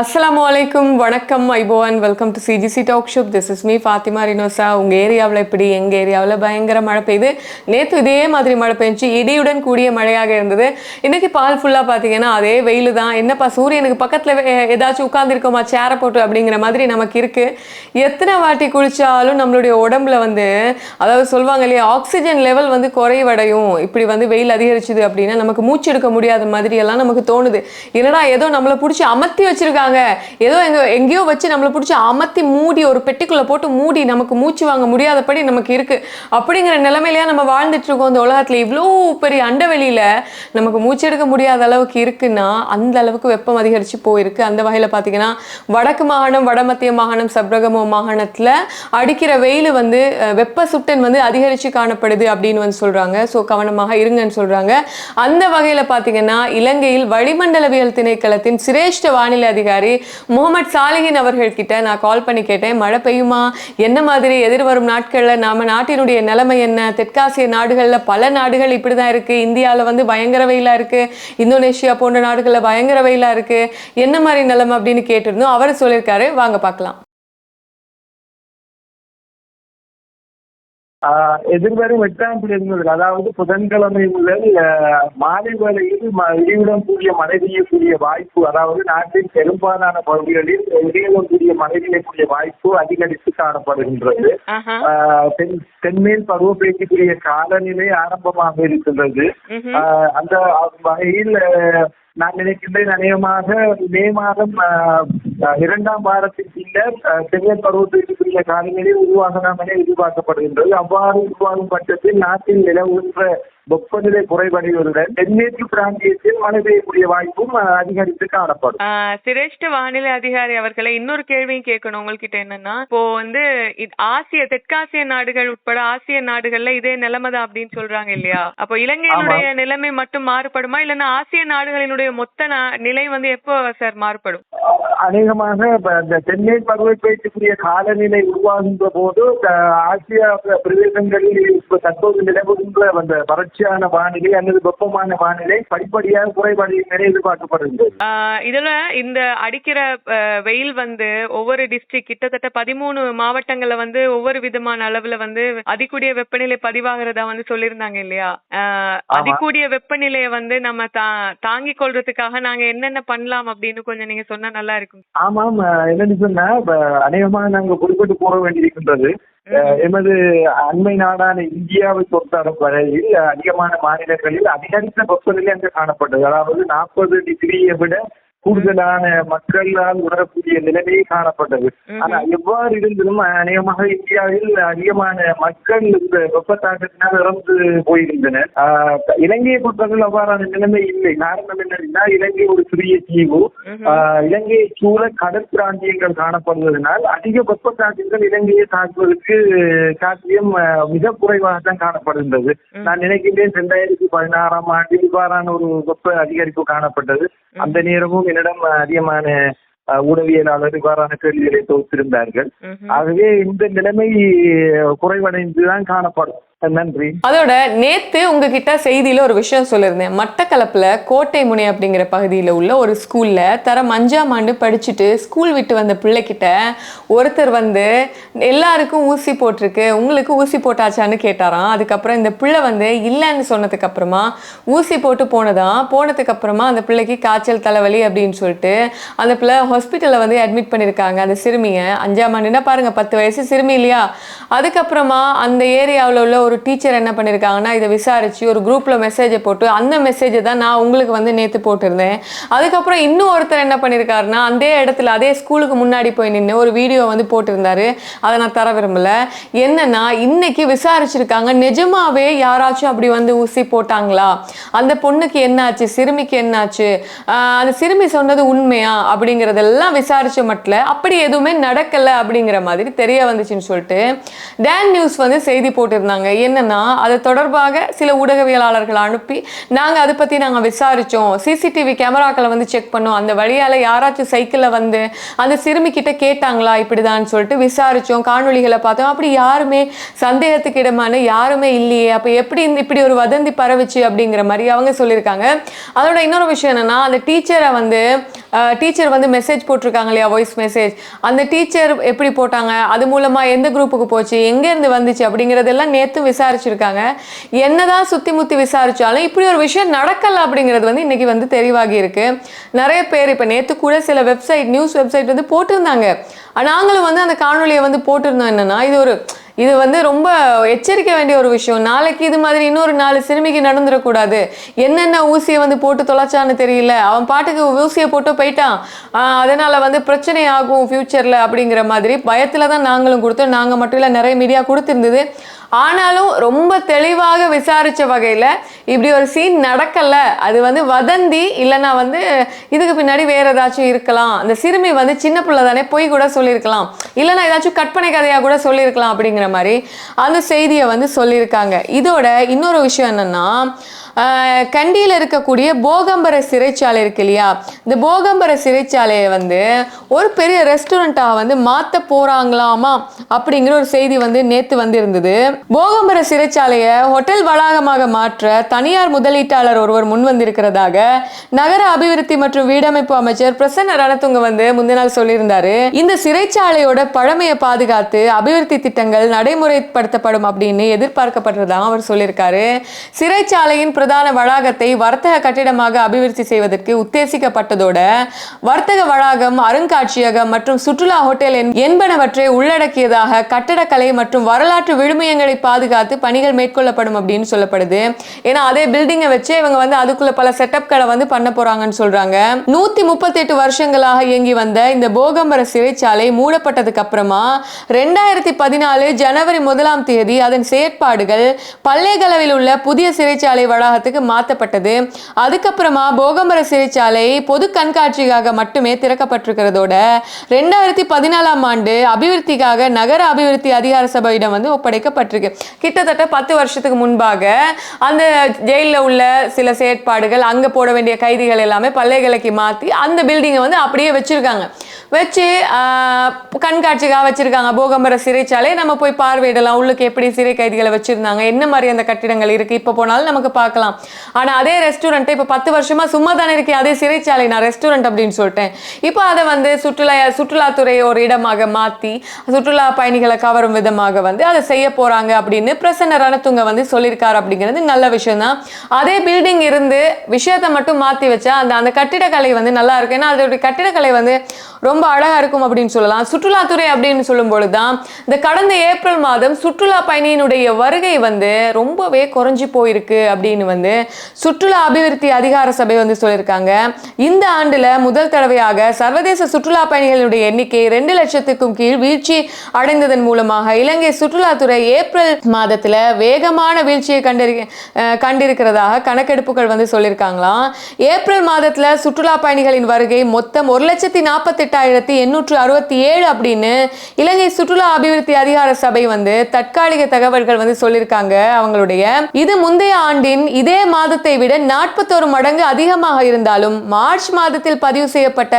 அஸ்லாம் அலைக்கும் வணக்கம் ஐபோ and welcome to CGC talk show this is me Fathima Rinosa உங்கள் ஏரியாவில் எப்படி எங்கள் ஏரியாவில் பயங்கர மழை பெய்யுது? நேற்று இதே மாதிரி மழை பெஞ்சு இடியுடன் கூடிய மழையாக இருந்தது. இன்றைக்கி பால் ஃபுல்லாக பார்த்தீங்கன்னா அதே வெயில் தான் என்னப்பா சூரியனுக்கு பக்கத்தில் ஏதாச்சும் உட்காந்துருக்கோமா சேரை போட்டு அப்படிங்கிற மாதிரி நமக்கு இருக்குது எத்தனை வாட்டி குளித்தாலும் நம்மளுடைய உடம்புல வந்து அதாவது சொல்லுவாங்க இல்லையா ஆக்சிஜன் லெவல் வந்து குறைவடையும். இப்படி வந்து வெயில் அதிகரிச்சுது அப்படின்னா நமக்கு மூச்சு எடுக்க முடியாத மாதிரி எல்லாம் நமக்கு தோணுது. என்னடா ஏதோ நம்மளை பிடிச்சி அமர்த்தி வச்சுருக்காங்க. ஏதோ எங்க எங்கேயோ வச்சு நம்மளை பிடிச்சி அமர்த்தி மூடி ஒரு பெட்டிக்குள்ள போட்டு மூடி நமக்கு மூச்சு வாங்க முடியாதபடி நமக்கு இருக்கு. அப்படிங்கிற நிலைமையிலேயே நம்ம வாழ்ந்துட்டு இருக்கோம் இந்த உலகத்துல. இவ்வளோ பெரிய அண்டவெளியில நமக்கு மூச்சு எடுக்க முடியாத அளவுக்கு இருக்குன்னா அந்த அளவுக்கு வெப்பம் அதிகரிச்சு போயிருக்கு. அந்த வகையில பாத்தீங்கன்னா வடக்கு மாகாணம் வடமத்திய மாகாணம் சப்ரகமோ மாகாணத்துல அடிக்கிற வெயில் வந்து வெப்ப சுட்டன் வந்து அதிகரிச்சு காணப்படுது அப்படின்னு வந்து சொல்றாங்க. ஸோ கவனமாக இருங்கன்னு சொல்றாங்க. அந்த வகையில பாத்தீங்கன்னா இலங்கையில் வளிமண்டலவியல் திணைக்களத்தின் சிரேஷ்ட வானிலை அதிகாரி முகமது சாலிஹின் அவர்கள் கிட்ட நான் கால் பண்ணி கேட்டேன். மழை பெய்யுமா? என்ன மாதிரி எதிர்வரும் நாட்கள்ல? நாம நாட்டினுடைய நிலைமை என்ன? தெற்காசிய நாடுகள்ல பல நாடுகள் இப்படிதான் இருக்கு. இந்தியால வந்து பயங்கர வெயிலா இருக்கு. இந்தோனேஷியா போன்ற நாடுகள்ல பயங்கர வெயிலாக இருக்கு. என்ன மாதிரி நிலைமை அப்படின்னு கேட்டிருந்தோம். அவர் சொல்லியிருக்காரு. வாங்க பார்க்கலாம். எதிர்வரும் எட்டாம் தேதி முதல் அதாவது புதன்கிழமை முதல் மாலை வேளையில் இடியுடன் கூடிய மழை பெய்யக்கூடிய வாய்ப்பு அதாவது நாட்டின் பெரும்பாலான பகுதிகளில் இடியுடன் கூடிய மழை பெய்யக்கூடிய வாய்ப்பு அதிகரித்து காணப்படுகின்றது. தென் தென்மேல் பருவப்பெய்யக்கூடிய காலநிலை ஆரம்பமாக இருக்கின்றது. அந்த வகையில் நான் நினைக்கின்றேன் அநேகமாக மே மாதம் இரண்டாம் வாரத்தின் பின்னர் தென்மேல் பருவத்திற்குரிய காலநிலை உருவாகலாம் என எதிர்பார்க்கப்படுகின்றது. அவ்வாறு உருவாகும் பட்சத்தில் நாட்டில் நிலவுகின்ற வெப்பநிலை குறைவடைவதுடன் தென்மேற்கு பிராந்தியத்தில் மழை பெய்யக்கூடிய வாய்ப்பும் அதிகரித்து காணப்படும். சிரேஷ்ட வானிலை அதிகாரி அவர்களை இன்னொரு கேள்வியும் கேட்கணும். உங்ககிட்ட என்னன்னா இப்போ வந்து ஆசிய தெற்காசிய நாடுகள் உட்பட ஆசிய நாடுகள்ல இதே நிலைமை தான் அப்படின்னு சொல்றாங்க இல்லையா? அப்போ இலங்கையினுடைய நிலைமை மட்டும் மாறுபடுமா? இல்லைன்னா ஆசிய நாடுகளினுடைய மொத்த நிலை வந்து எப்போ சார் மாறுபடும்? அநேகமாக இந்த தென்மேல் பருவப்பெய்யக்கூடிய காலநிலை உருவாகின்ற போது ஆசியா பிரதேசங்களில் தற்போது நிலவுகின்ற அந்த வறட்சியான வானிலை அல்லது வெப்பமான வானிலை படிப்படியாக எதிர்பார்க்கப்படுகின்றது ஆஹ் இதுல இந்த அடிக்கிற வெயில் வந்து ஒவ்வொரு டிஸ்ட்ரிக்ட் கிட்டத்தட்ட பதிமூணு மாவட்டங்கள்ல வந்து ஒவ்வொரு விதமான அளவுல வந்து அதிகூடிய வெப்பநிலை பதிவாகிறதா வந்து சொல்லியிருந்தாங்க இல்லையா? அதிகூடிய வெப்பநிலையை வந்து நம்ம தாங்கிக் கொள்றதுக்காக நாங்க என்னென்ன பண்ணலாம் அப்படின்னு கொஞ்சம் நீங்க சொன்னா நல்லா இருக்கும். ஆமாம் என்னன்னு சொன்னா இப்ப அநேகமாக நாங்கள் குறிப்பிட்டு கூற வேண்டியிருக்கின்றது எமது அண்மை நாடான இந்தியாவை பொறுத்தவரை வரையில் அதிகமான மாநிலங்களில் அதிகரித்த வெப்பநிலை அங்கு காணப்பட்டது. அதாவது நாற்பது டிகிரியை விட கூடுதலான மக்களால் உணரக்கூடிய நிலைமையே காணப்பட்டது. ஆனா எவ்வாறு இருந்திலும் அநேகமாக இந்தியாவில் அதிகமான மக்கள் இந்த வெப்ப தாக்கத்தினால் இறந்து போயிருந்தனர். இலங்கையை பொறுத்தவரை அவ்வாறான நிலைமை இல்லை. காரணம் என்னன்னா இலங்கை ஒரு சிறிய தீவு. ஆஹ் இலங்கையை சூழ கடல் பிராந்தியங்கள் காணப்படுவதனால் அதிக வெப்ப தாக்கங்கள் இலங்கையை தாக்குவதற்கு சாத்தியம் மிக குறைவாக தான் காணப்படுகின்றது நான் நினைக்கின்றேன் ரெண்டாயிரத்தி பதினாறாம் ஆண்டில் இவ்வாறான ஒரு வெப்ப அதிகரிப்பு காணப்பட்டது. அந்த நேரமும் என்னிடம் அதிகமான ஆஹ் ஊடகவியலாளர் இவ்வாறான கேள்விகளை தொகுத்திருந்தார்கள். ஆகவே இந்த நிலைமை குறைவடைந்துதான் காணப்படும். நன்றி. அதோட நேத்து உங்ககிட்ட செய்தியில ஒரு விஷயம் சொல்லியிருந்தேன். மட்டக்களப்புல கோட்டை முனை அப்படிங்கிற பகுதியில் உள்ள ஒரு ஸ்கூல்ல தரம் அஞ்சாம் ஆண்டு படிச்சுட்டு ஸ்கூல் விட்டு வந்த பிள்ளைகிட்ட ஒருத்தர் வந்து எல்லாருக்கும் ஊசி போட்டிருக்கு உங்களுக்கு ஊசி போட்டாச்சான்னு கேட்டாராம். அதுக்கப்புறம் இந்த பிள்ளை வந்து இல்லைன்னு சொன்னதுக்கு அப்புறமா ஊசி போட்டு போனதாம் போனதுக்கு அப்புறமா அந்த பிள்ளைக்கு காய்ச்சல் தலைவலி அப்படின்னு சொல்லிட்டு அந்த பிள்ளை ஹாஸ்பிட்டலில் வந்து அட்மிட் பண்ணியிருக்காங்க. அந்த சிறுமியை அஞ்சாம் ஆண்டுனா பாருங்க பத்து வயசு சிறுமி இல்லையா? அதுக்கப்புறமா அந்த ஏரியாவில் உள்ள ஒரு டீச்சர் என்ன பண்ணியிருக்காங்கன்னா இதை விசாரிச்சு ஒரு குரூப்பில் மெசேஜை போட்டு அந்த மெசேஜை தான் நான் உங்களுக்கு வந்து நேற்று போட்டிருந்தேன். அதுக்கப்புறம் இன்னும் ஒருத்தர் என்ன பண்ணியிருக்காருன்னா அந்த இடத்துல அதே ஸ்கூலுக்கு முன்னாடி போய் நின்று ஒரு வீடியோ வந்து போட்டிருந்தாரு. அதை நான் தர விரும்பல. என்னன்னா இன்னைக்கு விசாரிச்சிருக்காங்க. நிஜமாவே யாராச்சும் அப்படி வந்து ஊசி போட்டாங்களா? அந்த பொண்ணுக்கு என்னாச்சு? சிறுமிக்கு என்னாச்சு? அந்த சிறுமி சொன்னது உண்மையா? அப்படிங்கிறதெல்லாம் விசாரிச்ச மட்டும் அப்படி எதுவுமே நடக்கலை அப்படிங்கிற மாதிரி தெரிய வந்துச்சுன்னு சொல்லிட்டு டேன் நியூஸ் வந்து செய்தி போட்டிருந்தாங்க. என்னன்னா அது தொடர்பாக சில ஊடகவியலாளர்கள் அனுப்பி நாங்க அதை பத்தி நாங்க விசாரிச்சோம். சிசிடிவி கேமராக்களை வந்து செக் பண்ணோம். அந்த வழியால யாராச்சும் சைக்கிள்ல வந்து அந்த சிறுமி கிட்ட கேட்டாங்களா இப்படிதான்னு சொல்லிட்டு விசாரிச்சோம். காணொலிகளை பார்த்தோம். அப்படி யாருமே சந்தேகத்துக்கு இடமான யாருமே இல்லையே. அப்ப எப்படி இந்த இப்படி ஒரு வதந்தி பரவுச்சு அப்படிங்கிற மாதிரி அவங்க சொல்லியிருக்காங்க. அதோட இன்னொரு விஷயம் என்னன்னா அந்த டீச்சரை வந்து டீச்சர் வந்து மெசேஜ் போட்டிருக்காங்க இல்லையா வாய்ஸ் மெசேஜ் அந்த டீச்சர் எப்படி போட்டாங்க? அது மூலமா எந்த குரூப்புக்கு போச்சு? எங்கேருந்து வந்துச்சு? அப்படிங்கறதெல்லாம் நேத்து விசாரிச்சிருக்காங்க. என்னதான் சுத்தி முத்தி விசாரிச்சாலும் இப்படி ஒரு விஷயம் நடக்கல அப்படிங்கிறது வந்து இன்னைக்கு வந்து தெளிவாகி இருக்கு. நிறைய பேர் இப்போ நேத்து கூட சில வெப்சைட் நியூஸ் வெப்சைட் வந்து போட்டிருந்தாங்க. நாங்களும் வந்து அந்த காணொலியை வந்து போட்டிருந்தோம் என்னன்னா இது ஒரு இது வந்து ரொம்ப எச்சரிக்க வேண்டிய ஒரு விஷயம். நாளைக்கு இது மாதிரி இன்னொரு நாலு சிறுமிக்கு நடந்துடக்கூடாது. என்னென்ன ஊசியை வந்து போட்டு தொலைச்சான்னு தெரியல. அவன் பாட்டுக்கு ஊசியை போட்டு போயிட்டான். அதனால் அதனால வந்து பிரச்சனை ஆகும் ஃப்யூச்சரில் அப்படிங்கிற மாதிரி பயத்தில் தான் நாங்களும் கொடுத்தோம். நாங்கள் மட்டும் இல்லை நிறைய மீடியா கொடுத்துருந்தது. ஆனாலும் ரொம்ப தெளிவாக விசாரித்த வகையில் இப்படி ஒரு சீன் நடக்கல. அது வந்து வதந்தி இல்லைனா வந்து இதுக்கு பின்னாடி வேறு ஏதாச்சும் இருக்கலாம். அந்த சிறுமி வந்து சின்ன பிள்ளை தானே பொய் கூட சொல்லியிருக்கலாம். இல்லைனா ஏதாச்சும் கற்பனை கதையாக கூட சொல்லியிருக்கலாம் அப்படிங்கிற மாதிரி அந்த செய்தியை வந்து சொல்லியிருக்காங்க. இதோட இன்னொரு விஷயம் என்னென்னா கண்டியில் இருக்கக்கூடிய போகம்பர சிறைச்சாலை இருக்கு இல்லையா? இந்த போகம்பர சிறைச்சாலையை வந்து ஒரு பெரிய ரெஸ்டாரண்ட்டாக வந்து மாற்ற போகிறாங்களாமா அப்படிங்கிற ஒரு செய்தி வந்து நேற்று வந்து இருந்தது போகம்பர சிறைச்சாலையை ஹோட்டல் வளாகமாக மாற்ற தனியார் முதலீட்டாளர் ஒருவர் முன் வந்திருக்கிறதாக நகர அபிவிருத்தி மற்றும் வீடமைப்பு அமைச்சர் பிரசன்ன ரணத்துங்க வந்து முந்தின நாள் சொல்லியிருந்தாரு. இந்த சிறைச்சாலையோட பழமையை பாதுகாத்து அபிவிருத்தி திட்டங்கள் நடைமுறைப்படுத்தப்படும் அப்படின்னு எதிர்பார்க்கப்படுறதாக அவர் சொல்லியிருக்காரு. சிறைச்சாலையின் பிரதான வளாகத்தை வர்த்தக கட்டிடமாக அபிவிருத்தி செய்வதற்கு உத்தேசிக்கப்பட்டதோட வர்த்தக வளாகம் அருங்காட்சியகம் மற்றும் சுற்றுலா ஹோட்டல் என்பனவற்றை உள்ளடக்கியதாக கட்டடக்கலை மற்றும் வரலாற்று விழுமியங்களை பாதுகாத்து பணிகள் மேற்கொள்ளப்படும் அப்படின்னு சொல்லப்படுது. ஏன்னா அதே பில்டிங்கை வச்சு இவங்க வந்து அதுக்குள்ள பல செட்டப்களை வந்து பண்ண போறாங்கன்னு சொல்றாங்க. நூத்தி முப்பத்தி எட்டு வருஷங்களாக இயங்கி வந்த இந்த போகம்பர சிறைச்சாலை மூடப்பட்டதுக்கு அப்புறமா ரெண்டாயிரத்தி பதினாலு ஜனவரி முதலாம் தேதி அதன் செயற்பாடுகள் பல்லேகலவில் உள்ள புதிய சிறைச்சாலை வளாகத்துக்கு மாற்றப்பட்டது அதுக்கப்புறமா போகம்பர சிறைச்சாலை பொது கண்காட்சிக்காக மட்டுமே திறக்கப்பட்டிருக்கிறதோட ரெண்டாயிரத்தி பதினாலாம் ஆண்டு அபிவிருத்திக்காக நகர அபிவிருத்தி அதிகார சபையிடம் வந்து ஒப்படைக்கப்பட்டிருக்கு. கிட்டத்தட்ட பத்து வருஷத்துக்கு முன்பாக அந்த ஜெயிலில் உள்ள சில செயற்பாடுகள் அங்கே போட வேண்டிய கைதிகள் எல்லாமே பல்லைகளுக்கு மாற்றி அந்த பில்டிங்கை வந்து அப்படியே வச்சுருக்காங்க. வச்சு கண்காட்சிக்காக வச்சுருக்காங்க. போகம்பர சிறைச்சாலை. நம்ம போய் பார்வையிடலாம். உள்ளுக்கு எப்படி சிறை கைதிகளை வச்சுருந்தாங்க? என்ன மாதிரி அந்த கட்டிடங்கள் இருக்குது இப்போ போனாலும் நமக்கு பார்க்கலாம். ஆனால் அதே ரெஸ்டாரண்ட் இப்போ பத்து வருஷமாக சும்மா தானே இருக்கே அதே சிறைச்சாலை நான் ரெஸ்டாரண்ட் அப்படின்னு சொல்லிட்டேன். இப்போ அதை வந்து சுற்றுலா சுற்றுலாத்துறை ஒரு இடமாக மாற்றி சுற்றுலா பயணிகளை கவரும் விதமாக வந்து அதை செய்ய போறாங்க அப்படின்னு பிரசன்ன ரணத்துங்க வந்து சொல்லியிருக்காரு அப்படிங்கிறது நல்ல விஷயம் தான் அதே பில்டிங் இருந்து விஷயத்தை மட்டும் மாற்றி வச்சா அந்த அந்த கட்டிடக்கலை வந்து நல்லா இருக்கு. ஏன்னா அதோடைய கட்டிடக்கலை வந்து ரொம்ப அழகா இருக்கும் அப்படின்னு சொல்லலாம். சுற்றுலாத்துறை அப்படின்னு சொல்லும் பொழுதுதான் இந்த கடந்த ஏப்ரல் மாதம் சுற்றுலா பயணியினுடைய வருகை வந்து ரொம்பவே குறைஞ்சி போயிருக்கு அப்படின்னு வந்து சுற்றுலா அபிவிருத்தி அதிகார சபை வந்து சொல்லியிருக்காங்க. இந்த ஆண்டுல முதல் தடவையாக சர்வதேச சுற்றுலா பயணிகளுடைய எண்ணிக்கை ரெண்டு லட்சத்துக்கும் கீழ் வீழ்ச்சி அடைந்ததன் மூலமாக இலங்கை சுற்றுலாத்துறை ஏப்ரல் மாதத்துல வேகமான வீழ்ச்சியை கண்டிரு கண்டிருக்கிறதாக கணக்கெடுப்புகள் வந்து சொல்லியிருக்காங்களாம். ஏப்ரல் மாதத்துல சுற்றுலா பயணிகளின் வருகை மொத்தம் ஒரு லட்சத்தி நாற்பத்தெட்டாயிரத்தி எண்ணூற்று அறுபத்தி ஏழு அப்படின்னு இலங்கை சுற்றுலா அபிவிருத்தி அதிகார சபை வந்து தற்காலிக தகவல்கள் வந்து சொல்லியிருக்காங்க. அவங்களுடைய இது முந்தைய ஆண்டின் இதே மாதத்தை விட நாற்பத்தோரு மடங்கு அதிகமாக இருந்தாலும் மார்ச் மாதத்தில் பதிவு செய்யப்பட்ட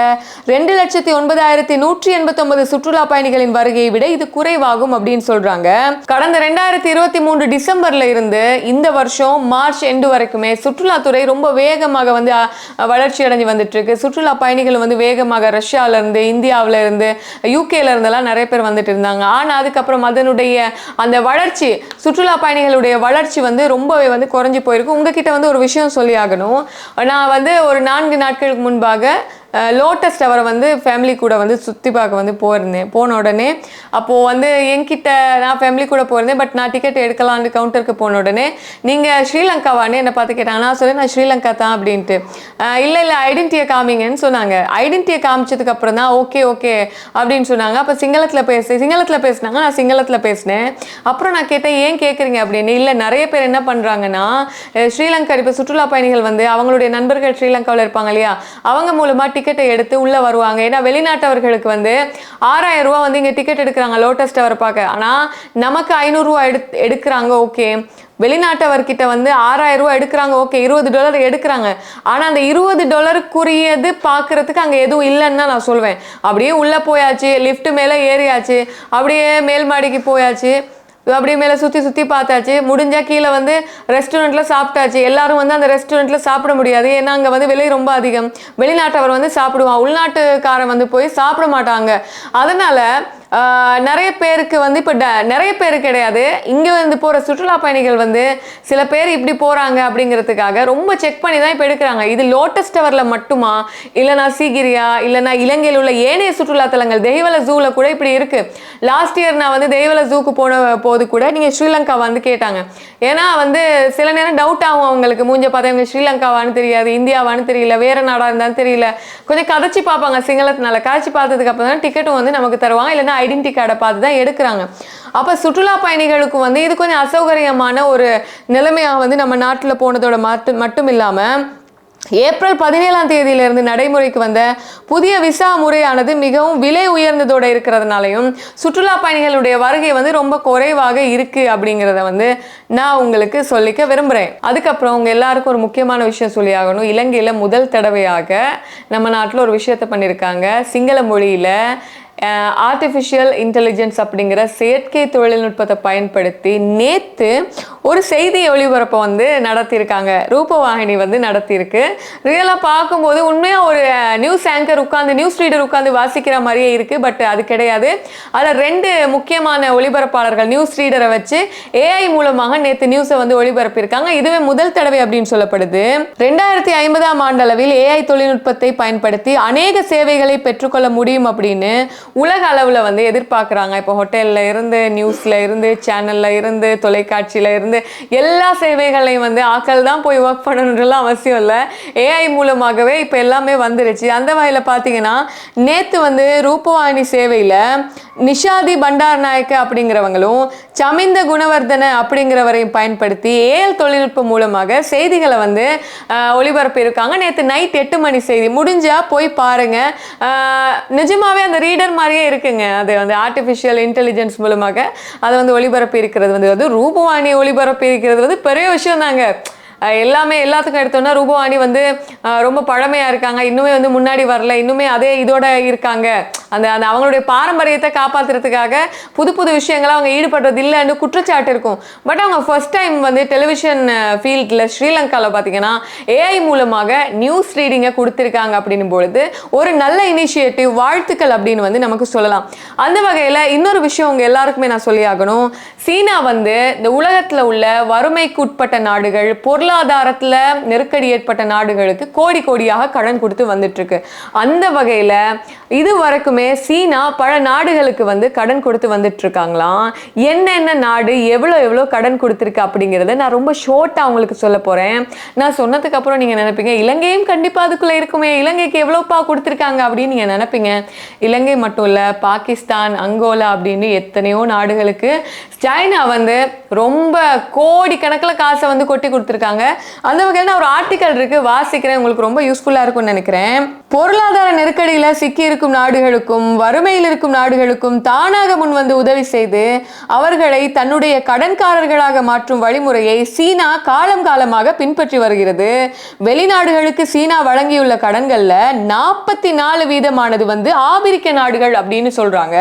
ரெண்டு லட்சத்தி ஒன்பதாயிரத்தி நூற்றி எண்பத்தொன்பது சுற்றுலா பயணிகளின் வருகையை விட இது குறைவாகும் அப்படின்னு சொல்றாங்க. கடந்த ரெண்டாயிரத்தி இருபத்தி மூன்று டிசம்பர்ல இருந்து இந்த வருஷம் மார்ச் எண்டு வரைக்குமே சுற்றுலாத்துறை ரொம்ப வேகமாக வந்து வளர்ச்சி அடைஞ்சு வந்துட்டு இருக்கு. சுற்றுலா பயணிகள் வந்து வேகமாக ரஷ்யால இருந்து இந்தியாவுல இருந்து யூகேல இருந்தெல்லாம் நிறைய பேர் வந்துட்டு இருந்தாங்க. ஆனா அதுக்கப்புறம் அதனுடைய அந்த வளர்ச்சி சுற்றுலா பயணிகளுடைய வளர்ச்சி வந்து ரொம்பவே வந்து குறைஞ்சு போயிருக்கு. உங்ககிட்ட வந்து ஒரு விஷயம் சொல்லி ஆகணும். நான் வந்து ஒரு நான்கு நாட்களுக்கு முன்பாக லோட்டஸ் டவரை வந்து ஃபேமிலி கூட வந்து சுற்றி பார்க்க வந்து போயிருந்தேன். போன உடனே அப்போது வந்து என்கிட்ட நான் ஃபேமிலி கூட போயிருந்தேன் பட் நான் டிக்கெட் எடுக்கலான்னு கவுண்டருக்கு போன உடனே நீங்கள் ஸ்ரீலங்காவான்னு என்னை பார்த்து கேட்டாங்க. நான் சொல்லி நான் ஸ்ரீலங்கா தான் அப்படின்ட்டு. இல்லை இல்லை ஐடென்டிட்டியை காமிங்கன்னு சொன்னாங்க. ஐடென்டிட்டியை காமிச்சதுக்கு அப்புறம் தான் ஓகே ஓகே அப்படின்னு சொன்னாங்க. அப்போ சிங்களத்தில் பேசு சிங்களத்தில் பேசினாங்க நான் சிங்களத்தில் பேசினேன். அப்புறம் நான் கேட்டேன் ஏன் கேட்குறீங்க அப்படின்னு. இல்லை நிறைய பேர் என்ன பண்ணுறாங்கன்னா ஸ்ரீலங்கா இப்போ சுற்றுலா பயணிகள் வந்து அவங்களுடைய நண்பர்கள் ஸ்ரீலங்காவில் இருப்பாங்க இல்லையா? அவங்க மூலமாக டிக்கெட்டை எடுத்து உள்ளே வருவாங்க. ஏன்னா வெளிநாட்டவர்களுக்கு வந்து ஆறாயிரம் ரூபா வந்து இங்கே டிக்கெட் எடுக்கிறாங்க லோட்டஸ் டவர் பார்க்க. ஆனால் நமக்கு ஐநூறுரூவா எடு எடுக்கிறாங்க ஓகே வெளிநாட்டவர்கிட்ட வந்து ஆறாயிரம் ரூபா எடுக்கிறாங்க ஓகே இருபது டாலர் எடுக்கிறாங்க. ஆனால் அந்த இருபது டாலருக்குரியது பார்க்கறதுக்கு அங்கே எதுவும் இல்லைன்னு தான் நான் சொல்வேன். அப்படியே உள்ளே போயாச்சு லிஃப்ட் மேலே ஏறியாச்சு அப்படியே மேல் மாடிக்கு போயாச்சு. அப்படியே மேலே சுற்றி சுற்றி பார்த்தாச்சு. முடிஞ்சா கீழே வந்து ரெஸ்டாரண்ட்டில் சாப்பிட்டாச்சு. எல்லாரும் வந்து அந்த ரெஸ்டாரண்ட்டில் சாப்பிட முடியாது. ஏன்னா அங்கே வந்து விலை ரொம்ப அதிகம். வெளிநாட்டவர் வந்து சாப்பிடுவான். உள்நாட்டுக்காரன் வந்து போய் சாப்பிட மாட்டாங்க. அதனால நிறைய பேருக்கு வந்து இப்போ நிறைய பேர் கிடையாது. இங்கே வந்து போகிற சுற்றுலா பயணிகள் வந்து சில பேர் இப்படி போகிறாங்க அப்படிங்கிறதுக்காக ரொம்ப செக் பண்ணி தான் இப்போ எடுக்கிறாங்க. இது லோட்டஸ் டவரில் மட்டுமா? இல்லைனா சீகிரியா இல்லைனா இலங்கையில் உள்ள ஏனைய சுற்றுலா தலங்கள் தெய்வல ஜூவில் கூட இப்படி இருக்குது லாஸ்ட் இயர் நான் வந்து தெய்வல ஜூக்கு போன போது கூட நீங்கள் ஸ்ரீலங்கா வந்து கேட்டாங்க. ஏன்னா வந்து சில நேரம் டவுட் ஆகும் அவங்களுக்கு. மூஞ்ச பார்த்தா இவங்க ஸ்ரீலங்காவான்னு தெரியாது இந்தியாவான்னு தெரியல வேறு நாடாக இருந்தாலும் தெரியல. கொஞ்சம் கதைச்சி பார்ப்பாங்க சிங்களத்தினால. கதைச்சி பார்த்ததுக்கு அப்புறம் தான் டிக்கெட்டும் வந்து நமக்கு தருவாங்க. இல்லைன்னா ஐடென்டி கார்டை பார்த்து தான் எடுக்கிறாங்க. அப்போ சுற்றுலா பயணிகளுக்கு வந்து இது கொஞ்சம் அசௌகரியமான ஒரு நிலைமையாக வந்து நம்ம நாட்டில் போனதோட மட்டும் மட்டும் இல்லாமல் ஏப்ரல் பதினேழாம் தேதியிலிருந்து நடைமுறைக்கு வந்த புதிய விசா முறையானது மிகவும் விலை உயர்ந்ததோடு இருக்கிறதுனாலையும் சுற்றுலா பயணிகளுடைய வருகை வந்து ரொம்ப குறைவாக இருக்குது அப்படிங்கிறத வந்து நான் உங்களுக்கு சொல்லிக்க விரும்புகிறேன் அதுக்கப்புறம் அவங்க எல்லாருக்கும் ஒரு முக்கியமான விஷயம் சொல்லி ஆகணும். இலங்கையில் முதல் தடவையாக நம்ம நாட்டில் ஒரு விஷயத்தை பண்ணியிருக்காங்க சிங்கள மொழியில் ஆர்டிஃபிஷியல் இன்டெலிஜென்ஸ் அப்படிங்கிற செயற்கை தொழில்நுட்பத்தை பயன்படுத்தி நேற்று ஒரு செய்தி ஒளிபரப்பை வந்து நடத்தியிருக்காங்க. ரூபவாகினி வந்து நடத்தியிருக்கு. ரியலாக பார்க்கும்போது உண்மையாக ஒரு நியூஸ் ஆங்கர் உட்காந்து நியூஸ் ரீடர் உட்காந்து வாசிக்கிற மாதிரியே இருக்குது பட் அது கிடையாது. அதில் ரெண்டு முக்கியமான ஒளிபரப்பாளர்கள் நியூஸ் ரீடரை வச்சு ஏஐ மூலமாக நேற்று நியூஸை வந்து ஒளிபரப்பியிருக்காங்க. இதுவே முதல் தடவை அப்படின்னு சொல்லப்படுது. ரெண்டாயிரத்தி ஐம்பதாம் ஆண்டளவில் ஏஐ தொழில்நுட்பத்தை பயன்படுத்தி அநேக சேவைகளை பெற்றுக்கொள்ள முடியும் அப்படின்னு உலக அளவில் வந்து எதிர்பார்க்குறாங்க. இப்போ ஹோட்டலில் இருந்து நியூஸில் இருந்து சேனலில் இருந்து தொலைக்காட்சியில் இருந்து எல்லா சேவைகளையும் வந்து ஆக்கள் தான் போய் ஒர்க் பண்ணணுன்றலாம் அவசியம் இல்லை. ஏஐ மூலமாகவே இப்போ எல்லாமே வந்துருச்சு. அந்த வகையில் பார்த்தீங்கன்னா நேற்று வந்து ரூபவாணி சேவையில் நிஷாதி பண்டார் நாயக்க அப்படிங்கிறவங்களும் சமிந்த குணவர்தன அப்படிங்கிறவரையும் பயன்படுத்தி ஏஎல் தொழில்நுட்பம் மூலமாக செய்திகளை வந்து ஆஹ், ஒளிபரப்பியிருக்காங்க. நேற்று நைட் எட்டு மணி செய்தி. முடிஞ்சால் போய் பாருங்க. நிஜமாகவே அந்த ரீடர் மாதிரியே இருக்குங்க. அது வந்து ஆர்டிஃபிஷியல் இன்டெலிஜென்ஸ் மூலமாக அதை வந்து ஒளிபரப்பி இருக்கிறது வந்து வந்து ரூபவாணி ஒளிபரப்பி இருக்கிறது வந்து பெரிய விஷயம் தாங்க எல்லாமே எல்லாத்துக்கும் எடுத்தோன்னா ரூபவாணி வந்து ரொம்ப பழமையாக இருக்காங்க. இன்னுமே வந்து முன்னாடி வரல. இன்னுமே அதே இதோட இருக்காங்க. அந்த அந்த அவங்களுடைய பாரம்பரியத்தை காப்பாத்துறதுக்காக புது புது விஷயங்களை அவங்க ஈடுபடுறது இல்லைன்னு குற்றச்சாட்டு இருக்கும். பட் அவங்க ஃபர்ஸ்ட் டைம் வந்து டெலிவிஷன் ஃபீல்டில் ஸ்ரீலங்காவில் பார்த்தீங்கன்னா ஏஐ மூலமாக நியூஸ் ரீடிங்கை கொடுத்துருக்காங்க அப்படின்னும் பொழுது ஒரு நல்ல இனிஷியேட்டிவ் வாழ்த்துக்கள் அப்படின்னு வந்து நமக்கு சொல்லலாம். அந்த வகையில் இன்னொரு விஷயம் உங்கள் எல்லாருக்குமே நான் சொல்லி ஆகணும். சீனா வந்து இந்த உலகத்தில் உள்ள வறுமைக்கு உட்பட்ட நாடுகள் பொருளாதாரத்தில் நெருக்கடி ஏற்பட்ட நாடுகளுக்கு கோடி கோடியாக கடன் கொடுத்து வந்துட்டு இருக்கு அந்த வகையில் இது வரைக்குமே சீனா பல நாடுகளுக்கு வந்து கடன் கொடுத்து வந்துட்டு இருக்காங்களாம் என்னென்ன நாடு எவ்வளோ எவ்வளோ கடன் கொடுத்துருக்கு அப்படிங்கிறத நான் ரொம்ப ஷோர்ட்டாக உங்களுக்கு சொல்ல போகிறேன் நான் சொன்னதுக்கு அப்புறம் நீங்கள் நினைப்பீங்க இலங்கையும் கண்டிப்பாக அதுக்குள்ளே இருக்குமே. இலங்கைக்கு எவ்வளோப்பா கொடுத்துருக்காங்க? அப்படின்னு நீங்கள் நினைப்பீங்க. இலங்கை மட்டும் இல்லை பாகிஸ்தான் அங்கோலா அப்படின்னு எத்தனையோ நாடுகளுக்கு சைனா வந்து ரொம்ப கோடிக்கணக்கில் காசை வந்து கொட்டி கொடுத்துருக்காங்க. அந்த வகையில் நான் ஒரு ஆர்டிக்கல் இருக்கு வாசிக்கிறேன். உங்களுக்கு ரொம்ப யூஸ்ஃபுல்லாக இருக்கும்னு நினைக்கிறேன். பொருளாதார நெருக்கடியில் சிக்கி இருக்கும் நாடுகளுக்கும் வறுமையில் இருக்கும் நாடுகளுக்கும் தானாக முன் வந்து உதவி செய்து அவர்களை தன்னுடைய கடன்காரர்களாக மாற்றும் வழிமுறையை சீனா காலம் காலமாக பின்பற்றி வருகிறது. வெளிநாடுகளுக்கு சீனா வழங்கியுள்ள கடன்களில் நாற்பத்தி நாலு வீதமானது வந்து ஆபிரிக்க நாடுகள் அப்படின்னு சொல்றாங்க.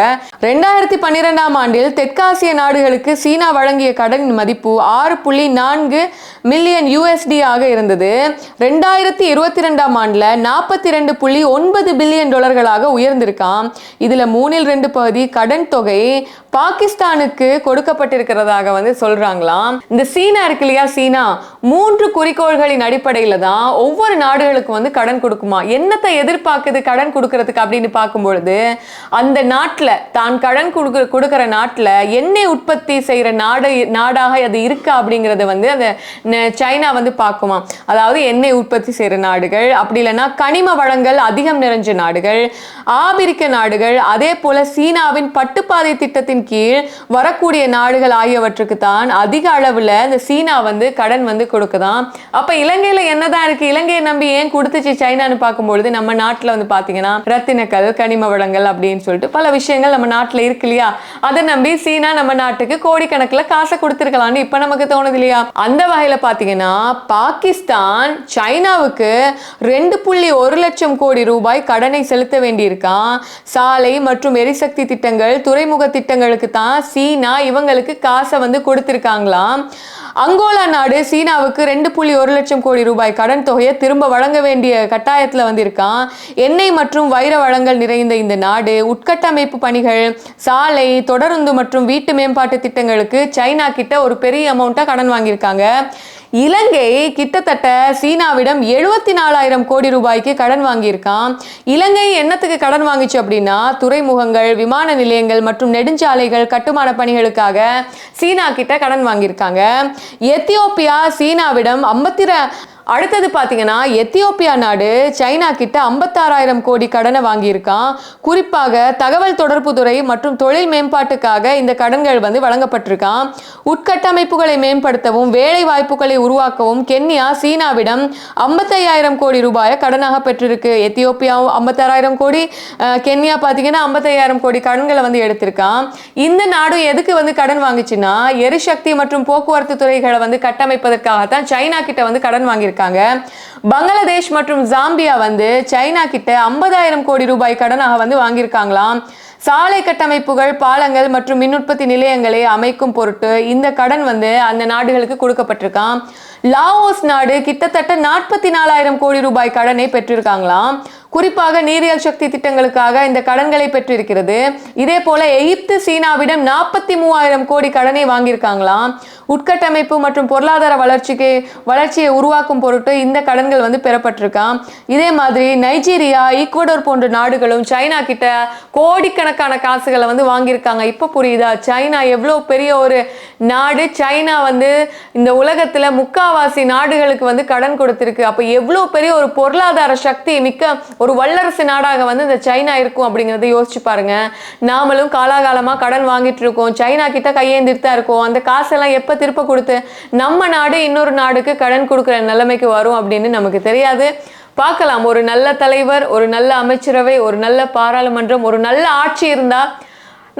ரெண்டாயிரத்தி பன்னிரெண்டாம் ஆண்டில் தெற்காசிய நாடுகளுக்கு சீனா வழங்கிய கடன் மதிப்பு ஆறு புள்ளி நான்கு மில்லியன் யூஎஸ்டி ஆக இருந்தது. ரெண்டாயிரத்தி இருபத்தி ரெண்டாம் ஆண்டில் நாற்பத்தி ரெண்டு புள்ளி ஒன்பது பில்லியன் டாலர்களாக உயர்ந்திருக்காம். இதுல மூணில் ரெண்டு பகுதி கடன் தொகை பாகிஸ்தானுக்கு கொடுக்கப்பட்டிருக்கிறதாக வந்து சொல்றாங்களாம். இந்த சீனா இருக்கு இல்லையா சீனா? மூன்று குறிக்கோள்களின் அடிப்படையில தான் ஒவ்வொரு நாடுகளுக்கும் வந்து கடன் கொடுக்குமா? என்னத்தை எதிர்பார்க்குது கடன் கொடுக்கறதுக்கு அப்படின்னு பார்க்கும்பொழுது அந்த நாட்டில் தான் கடன் கொடுக்க கொடுக்கிற நாட்டில் எண்ணெய் உற்பத்தி செய்கிற நாடு நாடாக அது இருக்கா அப்படிங்கிறத வந்து அந்த சைனா சைனா வந்து பார்க்குமா? அதாவது எண்ணெய் உற்பத்தி செய்யற நாடுகள் அப்படி இல்லைன்னா கனிம வளங்கள் அதிகம் நிறைஞ்ச நாடுகள் ஆபிரிக்க நாடுகள் அதே போல சீனாவின் பட்டுப்பாதை திட்டத்தின் கீழ் வரக்கூடிய நாடுகள் ஆகியவற்றுக்கு தான் அதிக அளவுல இந்த சீனா வந்து கடன் வந்து கொடுக்குதாம் அப்ப இலங்கையில என்னதான் இருக்கு? இலங்கையை நம்பி ஏன் கொடுத்துச்சு சைனான்னு பார்க்கும்பொழுது நம்ம நாட்டுல வந்து பாத்தீங்கன்னா ரத்தினக்கல் கனிம வளங்கள் அப்படின்னு சொல்லிட்டு பல விஷயங்கள் நம்ம நாட்டில் இருக்கு இல்லையா? அதை நம்பி சீனா நம்ம நாட்டுக்கு கோடிக்கணக்கில் காசை கொடுத்துருக்கலாம்னு இப்ப நமக்கு தோணுது இல்லையா? அந்த வகையில பாத்தீங்கன்னா பாகிஸ்தான் சைனாவுக்கு ரெண்டு புள்ளி ஒரு லட்சம் கோடி ரூபாய் கடனை செலுத்த வேண்டியிருக்கான். சாலை மற்றும் எரிசக்தி திட்டங்கள் துறைமுக திட்டங்களுக்கு தான் சீனா இவங்களுக்கு காசை வந்து கொடுத்துருக்காங்களாம். அங்கோலா நாடு சீனாவுக்கு ரெண்டு புள்ளி ஒரு லட்சம் கோடி ரூபாய் கடன் தொகையை திரும்ப வழங்க வேண்டிய கட்டாயத்தில் வந்திருக்கான். எண்ணெய் மற்றும் வைர வளங்கள் நிறைந்த இந்த நாடு உட்கட்டமைப்பு பணிகள் சாலை தொடருந்து மற்றும் வீட்டு மேம்பாட்டு திட்டங்களுக்கு சைனா கிட்ட ஒரு பெரிய அமௌண்ட்டாக கடன் வாங்கியிருக்காங்க. இலங்கை கிட்டத்தட்ட சீனாவிடம் எழுபத்தி நாலாயிரம் கோடி ரூபாய்க்கு கடன் வாங்கியிருக்கான். இலங்கை என்னத்துக்கு கடன் வாங்கிச்சு அப்படின்னா துறைமுகங்கள் விமான நிலையங்கள் மற்றும் நெடுஞ்சாலைகள் கட்டுமான பணிகளுக்காக சீனா கிட்ட கடன் வாங்கியிருக்காங்க. எத்தியோப்பியா சீனாவிடம் ஐம்பத்தி அடுத்தது பார்த்தீங்கன்னா எத்தியோப்பியா நாடு சைனா கிட்ட ஐம்பத்தாறாயிரம் கோடி கடனை வாங்கியிருக்கான். குறிப்பாக தகவல் தொடர்பு துறை மற்றும் தொழில் மேம்பாட்டுக்காக இந்த கடன்கள் வந்து வழங்கப்பட்டிருக்கான். உட்கட்டமைப்புகளை மேம்படுத்தவும் வேலை வாய்ப்புகளை உருவாக்கவும் கென்யா சீனாவிடம் ஐம்பத்தையாயிரம் கோடி ரூபாயை கடனாக பெற்றிருக்கு. எத்தியோப்பியா ஐம்பத்தாறாயிரம் கோடி கென்யா பார்த்தீங்கன்னா ஐம்பத்தையாயிரம் கோடி கடன்களை வந்து எடுத்திருக்கான். இந்த நாடும் எதுக்கு வந்து கடன் வாங்குச்சுன்னா எரிசக்தி மற்றும் போக்குவரத்து துறைகளை வந்து கட்டமைப்பதற்காகத்தான் சைனா கிட்ட வந்து கடன் இருக்காங்க. பங்களாதேஷ் மற்றும் ஜாம்பியா வந்து சைனா கிட்ட ஐம்பதாயிரம் கோடி ரூபாய் கடனாக வந்து வாங்கியிருக்காங்களாம். சாலை கட்டமைப்புகள் பாலங்கள் மற்றும் மின் உற்பத்தி நிலையங்களை அமைக்கும் பொருட்டு இந்த கடன் வந்து அந்த நாடுகளுக்கு கொடுக்கப்பட்டிருக்கான் லாவோஸ் நாடு கிட்டத்தட்ட நாற்பத்தி நாலாயிரம் கோடி ரூபாய் கடனை பெற்றிருக்காங்களாம். குறிப்பாக நீரியல் சக்தி திட்டங்களுக்காக இந்த கடன்களை பெற்றிருக்கிறது. இதே போல எகிப்து சீனாவிடம் நாற்பத்தி மூவாயிரம் கோடி கடனை வாங்கியிருக்காங்களாம். உட்கட்டமைப்பு மற்றும் பொருளாதார வளர்ச்சிக்கு வளர்ச்சியை உருவாக்கும் பொருட்டு இந்த கடன்கள் வந்து பெறப்பட்டிருக்காம். இதே மாதிரி நைஜீரியா ஈக்குவடோர் போன்ற நாடுகளும் சைனா கிட்ட கோடிக்கணக்கான காசுகளை வந்து வாங்கியிருக்காங்க. இப்போ புரியுதா? சைனா எவ்வளோ பெரிய ஒரு நாடு. சைனா வந்து இந்த உலகத்தில் முக்கால் முக்காவாசி நாடுகளுக்கு வந்து கடன் கொடுத்திருக்கு. அப்போ எவ்வளோ பெரிய ஒரு பொருளாதார சக்தி மிக்க ஒரு வல்லரசு நாடாக வந்து இந்த சைனா இருக்கும் அப்படிங்கறத யோசிச்சு பாருங்க. நாமளும் காலாகாலமா கடன் வாங்கிட்டு இருக்கோம். சைனா கிட்ட கையேந்திட்டு தான் இருக்கோம். அந்த காசெல்லாம் எப்ப திருப்ப கொடுத்து நம்ம நாடு இன்னொரு நாடுக்கு கடன் கொடுக்குற நிலைமைக்கு வரும் அப்படின்னு நமக்கு தெரியாது. பார்க்கலாம். ஒரு நல்ல தலைவர் ஒரு நல்ல அமைச்சரவை ஒரு நல்ல பாராளுமன்றம் ஒரு நல்ல ஆட்சி இருந்தா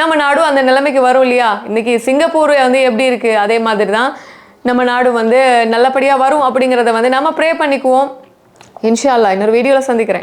நம்ம நாடும் அந்த நிலைமைக்கு வரும் இல்லையா? இன்னைக்கு சிங்கப்பூர் வந்து எப்படி இருக்கு? அதே மாதிரி தான் நம்ம நாடு வந்து நல்லபடியாக வரும் அப்படிங்கிறத வந்து நம்ம ப்ரே பண்ணிக்குவோம். இன்ஷால்லா இன்னொரு வீடியோவில் சந்திக்கிறேன்.